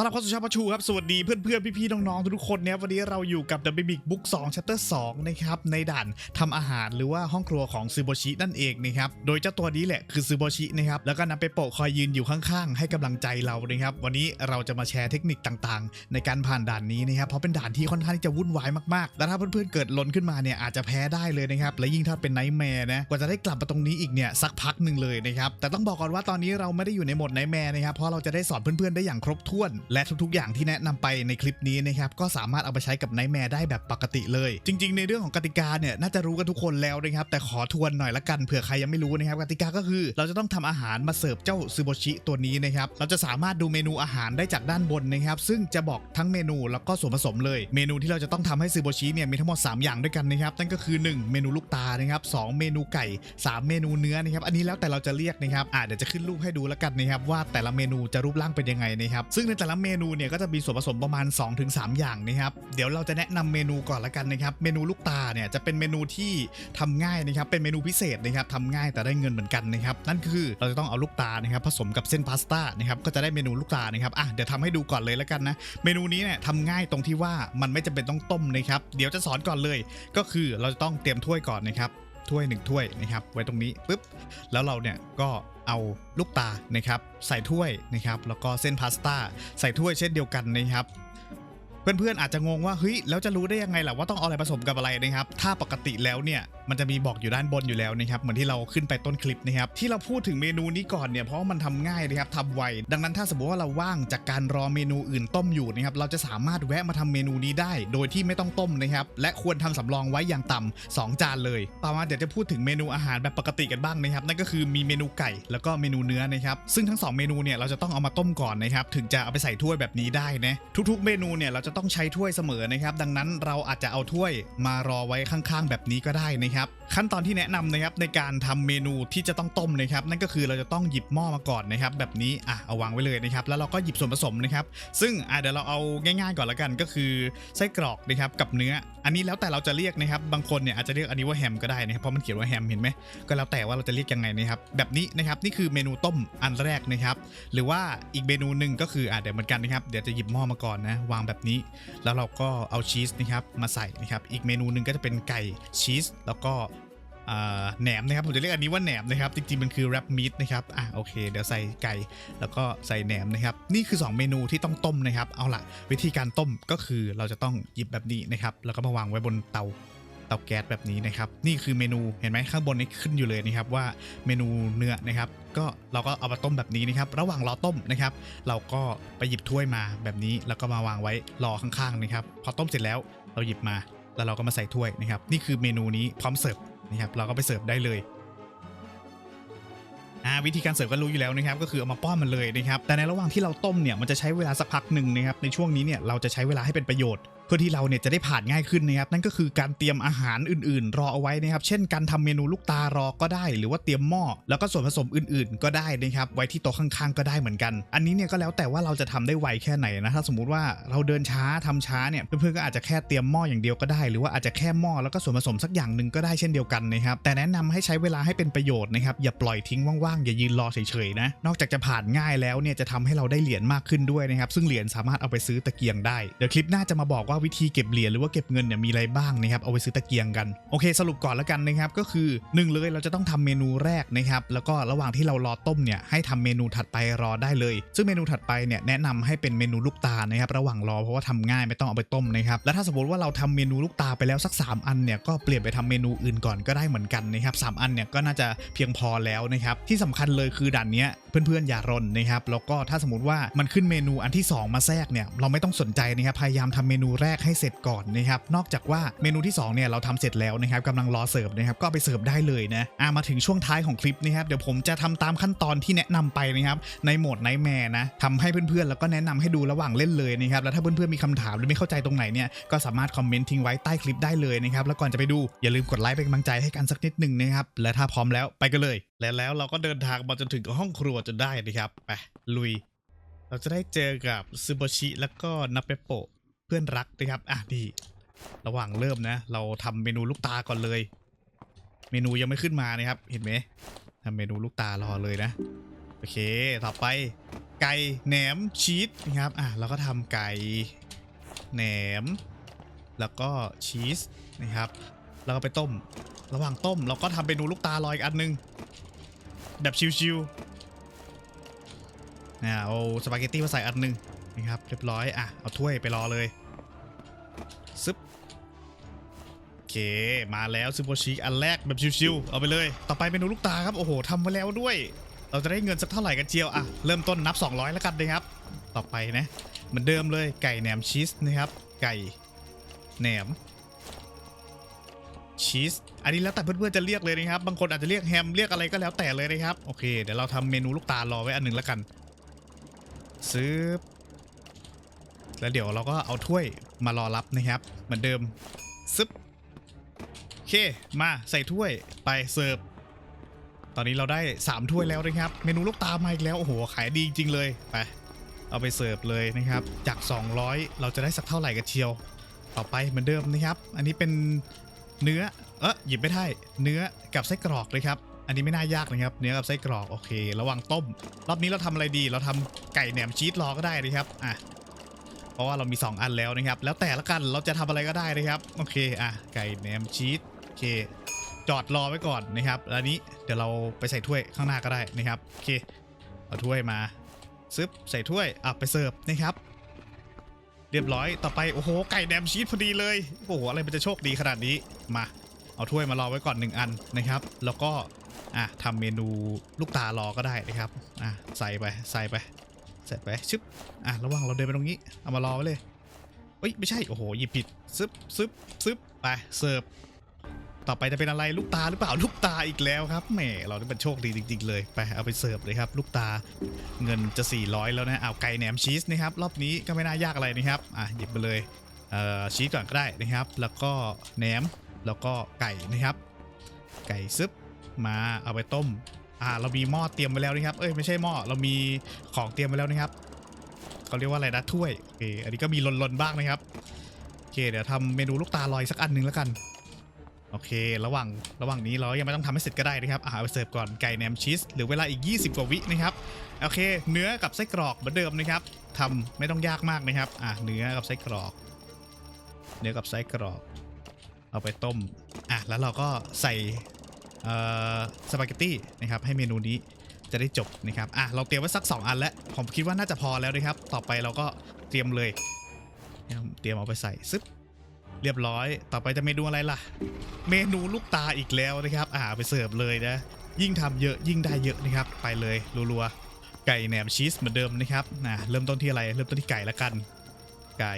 ต้อนรับเข้าสู่ชาประชูครับ สวัสดีเพื่อนๆพี่ๆน้องๆทุกคนเนี่ยวันนี้เราอยู่กับ The Big Book 2 Chapter 2 นะครับ ในด่านทำอาหารหรือว่าห้องครัวของซูโบชินั่นเองนะครับ โดยเจ้าตัวนี้แหละคือซูโบชินะครับ แล้วก็นำไปโปะคอยยืนอยู่ข้างๆ ให้กำลังใจเรานะครับ วันนี้เราจะมาแชร์เทคนิคต่างๆ ในการผ่านด่านนี้นะครับ เพราะเป็นด่านที่ค่อนข้างที่จะวุ่นวายมากๆ แล้วถ้าเพื่อนๆเกิดล่นขึ้นมาเนี่ยอาจจะแพ้ได้เลยนะครับ และยิ่งถ้าเป็นไนท์แมร์นะ กว่าจะได้กลับมาตรงนี้อีกเนี่ยสักพักหนึ่งเลยนะครับ แต่ต้องบอกก่อนว่าตอนนี้เราไม่ได้อยู่ในโหมดไนท์แมร์นะครับ เพราะเราจะได้สอนเพื่อนๆได้อย่างครบถ้วนและทุกๆ อย่างที่แนะนำไปในคลิปนี้นะครับก็สามารถเอาไปใช้กับไนท์แมร์ได้แบบปกติเลย จริง ๆ ในเรื่องของกติกาเนี่ยน่าจะรู้กันทุกคนแล้วนะครับแต่ขอทวนหน่อยละกันเผื่อใครยังไม่รู้นะครับกติกาก็คือ เราจะต้องทำอาหารมาเสิร์ฟเจ้าซูโบชิตัวนี้นะครับเราจะสามารถดูเมนูอาหารได้จากด้านบนนะครับซึ่งจะบอกทั้งเมนูแล้วก็ส่วนผสมเลย เมนูที่เราจะต้องทำให้ซูโบชิเนี่ยมีทั้งหมด 3 อย่างด้วยกันนะครับนั่นก็คือ 1 เมนูลูกตานะครับสองเมนูไก่ 3 เมนูเนื้อนะครับอันนี้แล้วแต่เราจะเรียกนะครับอ่าเดี๋ยวจะขึ้นรูปให้ดูแล้วกันนะครับว่าแต่ละเมนูจะรูปร่างเป็นยังไงนะครับซึ่งในแต่ละเมนูเนี่ยก็จะมีส่วนผสมประมาณ 2-3 อย่างนะครับเดี๋ยวเราจะแนะนำเมนูก่อนละกันนะครับเมนูลูกตาเนี่ยจะเป็นเมนูที่ทำง่ายนะครับเป็นเมนูพิเศษนะครับทำง่ายแต่ได้เงินเหมือนกันนะครับนั่นคือเราจะต้องเอาลูกตานะครับผสมกับเส้นพาสต้านะครับก็จะได้เมนูลูกตานะครับอะเดี๋ยวทำให้ดูก่อนเลยละกันนะเมนูนี้เนี่ยทำง่ายตรงที่ว่ามันไม่จำเป็นต้องต้มนะครับเดี๋ยวจะสอนก่อนเลย ก็คือเราจะต้องเตรียมถ้วยก่อนนะครับถ้วยหนึ่งถ้วยนะครับไว้ตรงนี้ปุ๊บแล้วเราเนี่ยก็ เอาลูกตานะครับใส่ถ้วยนะครับแล้วก็เส้นพาสต้าใส่ถ้วยเช่นเดียวกันนะครับเพื่อนๆอาจจะงงว่าเฮ้ยแล้วจะรู้ได้ยังไงล่ะว่าต้องเอาอะไรผสมกับอะไรนะครับ ถ้าปกติแล้วเนี่ย มันจะมีบอกอยู่ด้านบนอยู่แล้วนะครับเหมือนที่เราขึ้นไปต้นคลิปนะครับที่เราพูดถึงเมนูนี้ก่อนเนี่ยเพราะมันทำง่ายนะครับทำไวดังนั้นถ้าสมมติว่าเราว่างจากการรอเมนูอื่นต้มอยู่นะครับเราจะสามารถแวะมาทำเมนูนี้ได้ โดยที่ไม่ต้องต้มนะครับและควรทำสำรองไว้อย่างต่ำสองจานเลย ต่อมาเดี๋ยวจะพูดถึงเมนูอาหารแบบปกติกันบ้างนะครับนั่นก็คือมีเมนูไก่แล้วก็เมนูเนื้อนะครับซึ่งทั้งสองเมนูเนี่ยเราจะต้องเอามาต้มก่อนนะครับถึงจะเอาไปใส่ถ้วยแบบนี้ได้นะทุกๆ เมนูเนี่ยเราจะต้องใช้ถ้วยเสมอนะครับดังนั้นเราอาจจะเอาถ้วยมารอไว้ข้างๆ แบบนี้ก็ได้นะครับขั้นตอนที่แนะนำนะครับในการทำเมนูที่จะต้องต้มนะครับ นั่นก็คือเราจะต้องหยิบหม้อมาก่อนนะครับแบบนี้อะเอาวางไว้เลยนะครับแล้วเราก็หยิบส่วนผสมนะครับ ซึ่งอะเดี๋ยวเราเอาง่ายๆก่อนละกันก็คือไส้กรอกนะครับกับเนื้อ อันนี้แล้วแต่เราจะเรียกนะครับบางคนเนี่ยอาจจะเรียกอันนี้ว่าแฮมก็ได้นะครับเพราะมันเขียนว่าแฮมเห็นไหมก็แล้วแต่ว่าเราจะเรียกยังไงนะครับแบบนี้นะครับนี่คือเมนูต้มอันแรกนะครับ หรือว่าอีกเมนูหนึ่งก็คืออะเดี๋ยวเหมือนกันนะครับเดี๋ยวจะหยิบหม้อมาก่อนนะวางแบบนี้ แล้วเราก็เอาชีสนะครับมาใส่นะครับอีกเมนูหนึ่งก็จะเป็นไก่ชีสแล้วก็อ่าแหนมนะครับผมจะเรียกอันนี้ว่าแหนมนะครับจริงๆมันคือแรปมีดนะครับอะโอเค เดี๋ยวใส่ไก่แล้วก็ใส่แหนมนะครับ นี่คือ 2 เมนูที่ต้องต้มนะครับ เอาล่ะวิธีการต้มก็คือเราจะต้องหยิบแบบนี้นะครับ แล้วก็มาวางไว้บนเตาเตาแก๊สแบบนี้นะครับ นี่คือเมนูเห็นไหมข้างบนนี้ขึ้นอยู่เลยนะครับว่าเมนูเนื้อนะครับ ก็เราก็เอามาต้มแบบนี้นะครับ ระหว่างรอต้มนะครับ เราก็ไปหยิบถ้วยมาแบบนี้แล้วก็มาวางไว้รอข้างๆนะครับ พอต้มเสร็จแล้วเราหยิบมา แล้วเราก็มาใส่ถ้วยนะครับ นี่คือเมนูนี้พร้อมเสิร์ฟนะครับเราก็ไปเสิร์ฟได้เลยอ่าวิธีการเสิร์ฟก็รู้อยู่แล้วนะครับ ก็คือเอามาป้อนมันเลยนะครับ แต่ในระหว่างที่เราต้มเนี่ยมันจะใช้เวลาสักพักหนึ่งนะครับในช่วงนี้เนี่ยเราจะใช้เวลาให้เป็นประโยชน์ พื่อที่เราเนี่ยจะได้ผ่านง่ายขึ้นนะครับนั่นก็คือการเตรียมอาหารอื่นๆ รอเอาไว้นะครับ เช่นการทำเมนูลูกตารอก็ได้ หรือว่าเตรียมหม้อแล้วก็ส่วนผสมอื่นๆ ก็ได้นะครับไว้ที่โต๊ะข้างๆ ก็ได้เหมือนกัน อันนี้เนี่ยก็แล้วแต่ว่าเราจะทำได้ไวแค่ไหนนะถ้าสมมุติว่าเราเดินช้าทำช้าเนี่ยเพื่อนๆก็อาจจะแค่เตรียมหม้ออย่างเดียวก็ได้ หรือว่าอาจจะแค่หม้อแล้วก็ส่วนผสมสักอย่างหนึ่งก็ได้เช่นเดียวกันนะครับแต่แนะนำให้ใช้เวลาให้เป็นประโยชน์นะครับอย่าปล่อยทิ้งว่างๆอย่ายืนรอเฉยๆนะนอกจากจะผ่านง่ายแล้วเนี่ยจะทำให้เราได้เหรียญมากขึ้นด้วยนะครับซึ่งเหรียญสามารถเอาไปซื้อตะเกียงได้เดี๋ยวคลิปหน้าจะมาบอกว่าวิธีเก็บเหรียญหรือว่าเก็บเงินเนี่ยมีอะไรบ้างนะครับเอาไปซื้อตะเกียงกันโอเค สรุปก่อนแล้วกันนะครับก็คือหนึ่งเลยเราจะต้องทำเมนูแรกนะครับแล้วก็ระหว่างที่เรารอต้มเนี่ยให้ทำเมนูถัดไปรอได้เลย ซึ่งเมนูถัดไปเนี่ยแนะนำให้เป็นเมนูลูกตานะครับระหว่างรอเพราะว่าทำง่ายไม่ต้องเอาไปต้มนะครับแล้วถ้าสมมติว่าเราทำเมนูลูกตาไปแล้วสัก 3 อันเนี่ยก็เปลี่ยนไปทำเมนูอื่นก่อนก็ได้เหมือนกันนะครับสามอันเนี่ยก็น่าจะเพียงพอแล้วนะครับที่สำคัญเลยคือด่านเนี้ยเพื่อนๆอย่ารนนะครับแล้วก็ถ้าสมมติว่ามันขึ้นเมนูอันที่ 2 มาแทรกเนี่ยเราไม่ต้องสนใจนะครับพยายามทำเมนูแรกให้เสร็จก่อนนะครับนอกจากว่าเมนูที่2เนี่ยเราทำเสร็จแล้วนะครับกำลังรอเสิร์ฟนะครับก็ไปเสิร์ฟได้เลยนะอะมาถึงช่วงท้ายของคลิปนะครับเดี๋ยวผมจะทำตามขั้นตอนที่แนะนำไปนะครับในโหมดไนท์แมร์นะทำให้เพื่อนๆแล้วก็แนะนำให้ดูระหว่างเล่นเลยนะครับแล้วถ้าเพื่อนๆมีคำถามหรือไม่เข้าใจตรงไหนเนี่ยก็สามารถคอมเมนต์ทิ้งไว้ใต้คลิปได้เลยนะครับแล้วก่อนจะไปดูอย่าลืมกดไลค์เป็นกำลังใจให้กันสักนิดหนึ่งนะครับและถ้าพร้อมแล้วไปกันเลย และแล้วเราก็เดินทางมาจนถึงห้องครัวจนได้นะครับไปลุย เราจะได้เจอกับซูโบชิแล้วก็นาเปโปเพื่อนรักนะครับอะนี่ระหว่างเริ่มนะ เราทำเมนูลูกตาก่อนเลย เมนูยังไม่ขึ้นมานะครับ เห็นไหมทำเมนูลูกตารอเลยนะโอเคต่อไป ไก่แหนมชีสนะครับอะเราก็ทำไก่แหนม แล้วก็ชีสนะครับแล้วก็ไปต้ม ระหว่างต้มเราก็ทำเมนูลูกตาลอยอีกอันหนึง แบบชิวๆนะเอาสปาเกตตี้มาใส่อันหนึ่งนะครับเรียบร้อยอะเอาถ้วยไปรอเลยซึบโอเคมาแล้วซูโบชิอันแรกแบบชิวๆเอาไปเลย ต่อไปเมนูลูกตาครับโอ้โหทำมาแล้วด้วย เราจะได้เงินสักเท่าไหร่กันเจียวอะเริ่มต้นนับ 200 แล้วกันนะครับ ต่อไปนะเหมือนเดิมเลยไก่แหนมชีสนะครับไก่แหนม ชีสอันนี้แล้วแต่เพื่อนๆจะเรียกเลยนะครับ บางคนอาจจะเรียกแฮมเรียกอะไรก็แล้วแต่เลยนะครับ โอเค เดี๋ยวเราทำเมนูลูกตาลรอไว้อันหนึ่งแล้วกัน ซื้อ แล้วเดี๋ยวเราก็เอาถ้วยมารอรับนะครับ เหมือนเดิมซึบโอเค มาใส่ถ้วยไปเสิร์ฟ ตอนนี้เราได้ 3 ถ้วยแล้วนะครับ เมนูลูกตามาอีกแล้ว โอ้โห ขายดีจริงๆเลย ไป เอาไปเสิร์ฟเลยนะครับ จาก 200 เราจะได้สักเท่าไหร่กันเชียว ต่อไปเหมือนเดิมนะครับ อันนี้เป็น เนื้อ เออหยิบไม่ได้ เนื้อกับไส้กรอกเลยครับ อันนี้ไม่น่ายากนะครับ เนื้อกับไส้กรอก โอเค ระว่างต้ม รอบนี้เราทำอะไรดี เราทำไก่แหนมชีสรอก็ได้นะครับ อะ เพราะว่าเรามี 2 อันแล้วนะครับ แล้วแต่ละกัน เราจะทำอะไรก็ได้นะครับ โอเค อะ ไก่แหนมชีส โอเค จอดรอไว้ก่อนนะครับ แล้วอันนี้เดี๋ยวเราไปใส่ถ้วยข้างหน้าก็ได้นะครับ โอเค เอาถ้วยมาซึบใส่ถ้วย อะ ไปเสิร์ฟนะครับ เรียบร้อยต่อไปโอ้โหไก่แหนมชีสพอดีเลยโอ้โหอะไรมันจะโชคดีขนาดนี้มาเอาถ้วยมารอไว้ก่อนหนึ่งอันนะครับ แล้วก็อะทำเมนูลูกตารอก็ได้นะครับอะใส่ไปใส่ไปใส่ไปชึบอะระหว่างเราเดินไปตรงนี้เอามารอไว้เลยเฮ้ยไม่ใช่โอ้โหหยิบผิดซึบซึบซึบไปเสิร์ฟ ต่อไปจะเป็นอะไรลูกตาหรือเปล่าลูกตาอีกแล้วครับแหมเราได้เป็นโชคดีจริง ๆ เลยไปเอาไปเสิร์ฟเลยครับ ลูกตาเงินจะ 400 แล้วนะเอาไก่แหนมชีสนะครับรอบนี้ก็ไม่น่ายากอะไรนะครับอะหยิบไปเลยเอ่อชีสก่อนก็ได้นะครับ แล้วก็แหนมแล้วก็ไก่นะครับ ไก่ซึบมาเอาไปต้มอ่าเรามีหม้อเตรียมไว้แล้วนะครับ เอ้ยไม่ใช่หม้อเรามีของเตรียมไว้แล้วนะครับเขาเรียกว่าอะไรนะถ้วยโอเคอันนี้ก็มีลนๆบ้างนะครับโอเคเดี๋ยวทำเมนูลูกตาลอยสักอันหนึ่งแล้วกัน โอเค ระหว่างระหว่างนี้เรายังไม่ต้องทำให้เสร็จก็ได้นะครับอาหารเสิร์ฟก่อนไก่แหนมชีสหรือเวลาอีก 20 กว่าวินะครับโอเค เนื้อกับไส้กรอกเหมือนเดิมนะครับทำไม่ต้องยากมากนะครับอะเนื้อกับไส้กรอก เนื้อกับไส้กรอก เอาไปต้มอะแล้วเราก็ใส่สปาเกตตี้นะครับให้เมนูนี้จะได้จบนะครับอะเราเตรียมไว้สัก 2 อันแล้วผมคิดว่าน่าจะพอแล้วนะครับ ต่อไปเราก็เตรียมเลย เตรียมเอาไปใส่ซึบ เรียบร้อย ต่อไปจะเมนูอะไรล่ะ เมนูลูกตาอีกแล้วนะครับ อ่าไปเสิร์ฟเลยนะ ยิ่งทำเยอะยิ่งได้เยอะนะครับ ไปเลยรัวๆ ไก่แหนมชีสเหมือนเดิมนะครับนะเริ่มต้นที่อะไร เริ่มต้นที่ไก่ละกัน ไก่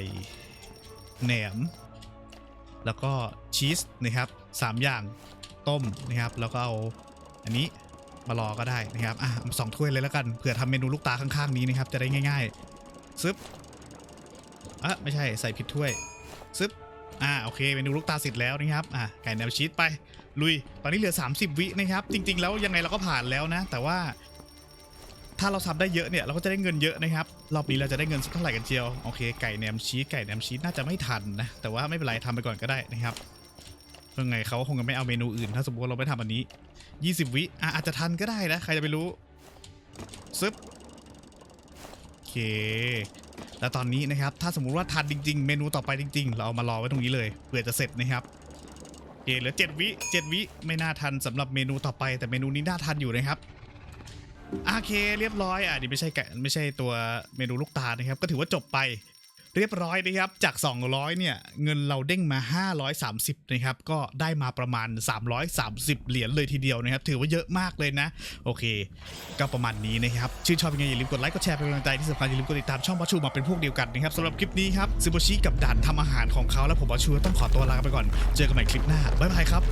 แหนม แล้วก็ชีสนะครับสามอย่างต้มนะครับ แล้วก็เอาอันนี้มารอก็ได้นะครับ อะสองถ้วยเลยละกัน เผื่อทำเมนูลูกตาข้างๆนี้นะครับ จะได้ง่ายๆซึบอะไม่ใช่ใส่ผิดถ้วยซึบ อ่าโอเคเมนูลูกตาเสร็จแล้วนะครับอ่าไก่แนวชีสไปลุย ตอนนี้เหลือ 30 วินะครับ จริง ๆ แล้วยังไงเราก็ผ่านแล้วนะ แต่ว่า ถ้าเราทำได้เยอะเนี่ยเราก็จะได้เงินเยอะนะครับรอบนี้เราจะได้เงินสักเท่าไหร่กันเชียวโอเคไก่แนมชีสไก่แนมชีสน่าจะไม่ทันนะแต่ว่าไม่เป็นไรทำไปก่อนก็ได้นะครับยังไงเขาคงจะไม่เอาเมนูอื่น ถ้าสมมติเราไม่ทำอันนี้ 20 วิอะอาจจะทันก็ได้นะ ใครจะไปรู้ซึบโอเค แล้วตอนนี้นะครับถ้าสมมุติว่าทันจริง ๆ เมนูต่อไปจริง ๆ เราเอามารอไว้ตรงนี้เลยเผื่อจะเสร็จนะครับโอเคเหลือ7วิ7วิไม่น่าทันสำหรับเมนูต่อไป แต่เมนูนี้น่าทันอยู่นะครับโอเคเรียบร้อยอะนี่ไม่ใช่แกะไม่ใช่ตัวเมนูลูกตานะครับ ก็ถือว่าจบไป เรียบร้อยนะครับจาก 200เนี่ยเงินเราเด้งมา 530นะครับก็ได้มาประมาณ 330 เหรียญเลยทีเดียวนะครับถือว่าเยอะมากเลยนะ โอเค ก็ประมาณนี้นะครับชื่นชอบยังไงอย่าลืมกดไลค์กดแชร์เป็นกำลังใจที่สำคัญอย่าลืมกดติดตามช่องบอชูมาเป็นพวกเดียวกันนะครับสำหรับคลิปนี้ครับซูโบชิกับด่านทำอาหารของเขาและผมบอชูต้องขอตัวลาไปก่อน เจอกันใหม่คลิปหน้าบ๊ายบายครับ